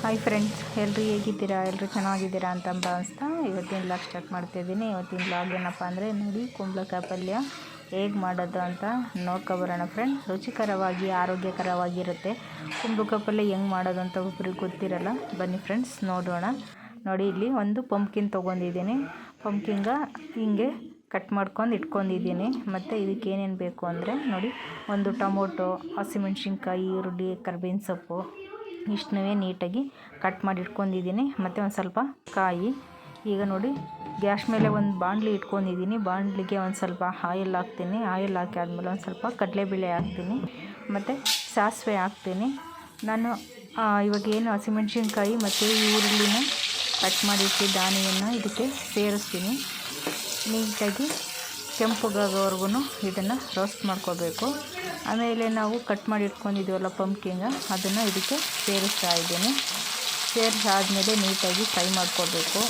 Hi friends ಎಲ್ಲರೂ ಹೇಗಿದ್ದೀರಾ? ಎಲ್ಲರೂ ಚೆನ್ನಾಗಿದ್ದೀರಾ ಅಂತ ಭಾವಿಸ್ತಾ ಇವತ್ತಿನ ಲಾಗ್ ಸ್ಟಾರ್ಟ್ ಮಾಡ್ತಾಯಿದ್ದೀನಿ ಇವತ್ತಿನ ಲಾಗ್ ಏನಪ್ಪ ಅಂದರೆ ನೋಡಿ, ಕುಂಬಳಕಾಯಿ ಪಲ್ಯ ಹೇಗೆ ಮಾಡೋದು ಅಂತ ನೋಡ್ಕೊಬರೋಣ ಫ್ರೆಂಡ್ ರುಚಿಕರವಾಗಿ, ಆರೋಗ್ಯಕರವಾಗಿರುತ್ತೆ. ಕುಂಬಳಕಾಯಿ ಪಲ್ಯ ಹೆಂಗೆ ಮಾಡೋದು ಅಂತ ಒಬ್ಬರಿಗೆ ಗೊತ್ತಿರಲ್ಲ. ಬನ್ನಿ ಫ್ರೆಂಡ್ಸ್ ನೋಡೋಣ. ನೋಡಿ, ಇಲ್ಲಿ ಒಂದು ಪಂಪ್ಕಿನ್ ತೊಗೊಂಡಿದ್ದೀನಿ. ಪಂಪ್ಕಿಂಗ ಹಿಂಗೆ ಕಟ್ ಮಾಡ್ಕೊಂಡು ಇಟ್ಕೊಂಡಿದ್ದೀನಿ. ಮತ್ತು ಇದಕ್ಕೆ ಏನೇನು ಬೇಕು ಅಂದರೆ ನೋಡಿ, ಒಂದು ಟೊಮೊಟೊ, ಹಸಿಮೆಣ್ಸಿನ್ಕಾಯಿ, ಈರುಳ್ಳಿ, ಕರ್ಬೇವಿನ ಸೊಪ್ಪು. ಇಷ್ಟನ್ನೇ ನೀಟಾಗಿ ಕಟ್ ಮಾಡಿ ಇಟ್ಕೊಂಡಿದ್ದೀನಿ. ಮತ್ತು ಒಂದು ಸ್ವಲ್ಪ ಕಾಯಿ. ಈಗ ನೋಡಿ, ಗ್ಯಾಸ್ ಮೇಲೆ ಒಂದು ಬಾಣಲಿ ಇಟ್ಕೊಂಡಿದ್ದೀನಿ. ಬಾಣಲಿಗೆ ಒಂದು ಸ್ವಲ್ಪ ಆಯಿಲ್ ಹಾಕ್ತೀನಿ. ಆಯಿಲ್ ಹಾಕಿ ಆದಮೇಲೆ ಒಂದು ಸ್ವಲ್ಪ ಕಡಲೆಬೇಳೆ ಹಾಕ್ತೀನಿ. ಮತ್ತು ಸಾಸಿವೆ ಹಾಕ್ತೀನಿ. ನಾನು ಇವಾಗ ಏನು ಹಸಿಮೆಣ್ಸಿನ್ಕಾಯಿ ಮತ್ತು ಈರುಳ್ಳಿನ ಕಟ್ ಮಾಡಿಟ್ಟು ದಾನಿಯನ್ನು ಇದಕ್ಕೆ ಸೇರಿಸ್ತೀನಿ. ನೀಟಾಗಿ ಕೆಂಪುಗಾಗೋವರೆಗೂ ಇದನ್ನು ರೋಸ್ಟ್ ಮಾಡ್ಕೋಬೇಕು. ಆಮೇಲೆ ನಾವು ಕಟ್ ಮಾಡಿ ಇಟ್ಕೊಂಡಿದ್ದೀವಲ್ಲ ಪಂಪ್ಕಿಂಗ ಅದನ್ನು ಇದಕ್ಕೆ ಸೇರಿಸ್ತಾ ಇದ್ದೀನಿ. ಸೇರಿಸಾದಮೇಲೆ ನೀಟಾಗಿ ಫ್ರೈ ಮಾಡ್ಕೋಬೇಕು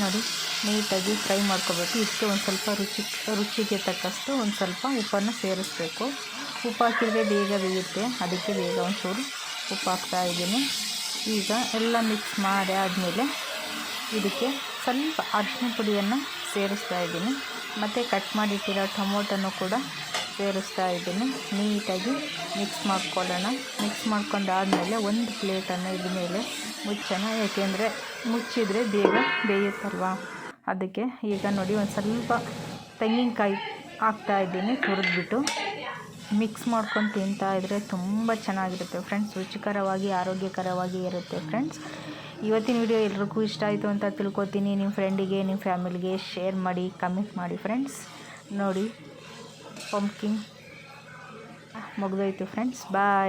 ನೋಡಿ, ನೀಟಾಗಿ ಫ್ರೈ ಮಾಡ್ಕೋಬೇಕು ಇಷ್ಟು ಒಂದು ಸ್ವಲ್ಪ ರುಚಿ, ರುಚಿಗೆ ತಕ್ಕಷ್ಟು ಒಂದು ಸ್ವಲ್ಪ ಉಪ್ಪನ್ನು ಸೇರಿಸ್ಬೇಕು. ಉಪ್ಪು ಹಾಕಿದರೆ ಬೇಗ ಬೇಯುತ್ತೆ. ಅದಕ್ಕೆ ಬೇಗ ಒಂಚೂರು ಉಪ್ಪು ಹಾಕ್ತಾ ಇದ್ದೀನಿ. ಈಗ ಎಲ್ಲ ಮಿಕ್ಸ್ ಮಾಡಿ ಆದಮೇಲೆ ಇದಕ್ಕೆ ಸ್ವಲ್ಪ ಅರಿಶಿನ ಪುಡಿಯನ್ನು ಸೇರಿಸ್ತಾ ಇದ್ದೀನಿ. ಮತ್ತು ಕಟ್ ಮಾಡಿಟ್ಟಿರೋ ಟೊಮೊಟೊನೂ ಕೂಡ ಸೇರಿಸ್ತಾ ಇದ್ದೀನಿ. ನೀಟಾಗಿ ಮಿಕ್ಸ್ ಮಾಡ್ಕೊಳ್ಳೋಣ. ಮಿಕ್ಸ್ ಮಾಡ್ಕೊಂಡಾದಮೇಲೆ ಒಂದು ಪ್ಲೇಟನ್ನು ಇದ್ರ ಮೇಲೆ ಮುಚ್ಚೋಣ. ಯಾಕೆಂದರೆ ಮುಚ್ಚಿದರೆ ಬೇಗ ಬೇಯುತ್ತಲ್ವ? ಅದಕ್ಕೆ ಈಗ ನೋಡಿ ಒಂದು ಸ್ವಲ್ಪ ತೆಂಗಿನಕಾಯಿ ಹಾಕ್ತಾಯಿದ್ದೀನಿ ಹುರಿದ್ಬಿಟ್ಟು ಮಿಕ್ಸ್ ಮಾಡ್ಕೊಂಡು ತಿಂತಾಯಿದ್ರೆ ತುಂಬ ಚೆನ್ನಾಗಿರುತ್ತೆ ಫ್ರೆಂಡ್ಸ್ ರುಚಿಕರವಾಗಿ, ಆರೋಗ್ಯಕರವಾಗಿ ಇರುತ್ತೆ ಫ್ರೆಂಡ್ಸ್ ಇವತ್ತಿನ ವಿಡಿಯೋ ಎಲ್ರಿಗೂ ಇಷ್ಟ ಆಯಿತು ಅಂತ ತಿಳ್ಕೊತೀನಿ. ನಿಮ್ಮ ಫ್ರೆಂಡಿಗೆ ನಿಮ್ಮ ಫ್ಯಾಮಿಲಿಗೆ ಶೇರ್ ಮಾಡಿ ಕಮೆಂಟ್ ಮಾಡಿ ಫ್ರೆಂಡ್ಸ್ ನೋಡಿ. Pumpkin ಮುಗ್ದೋಯ್ತು friends bye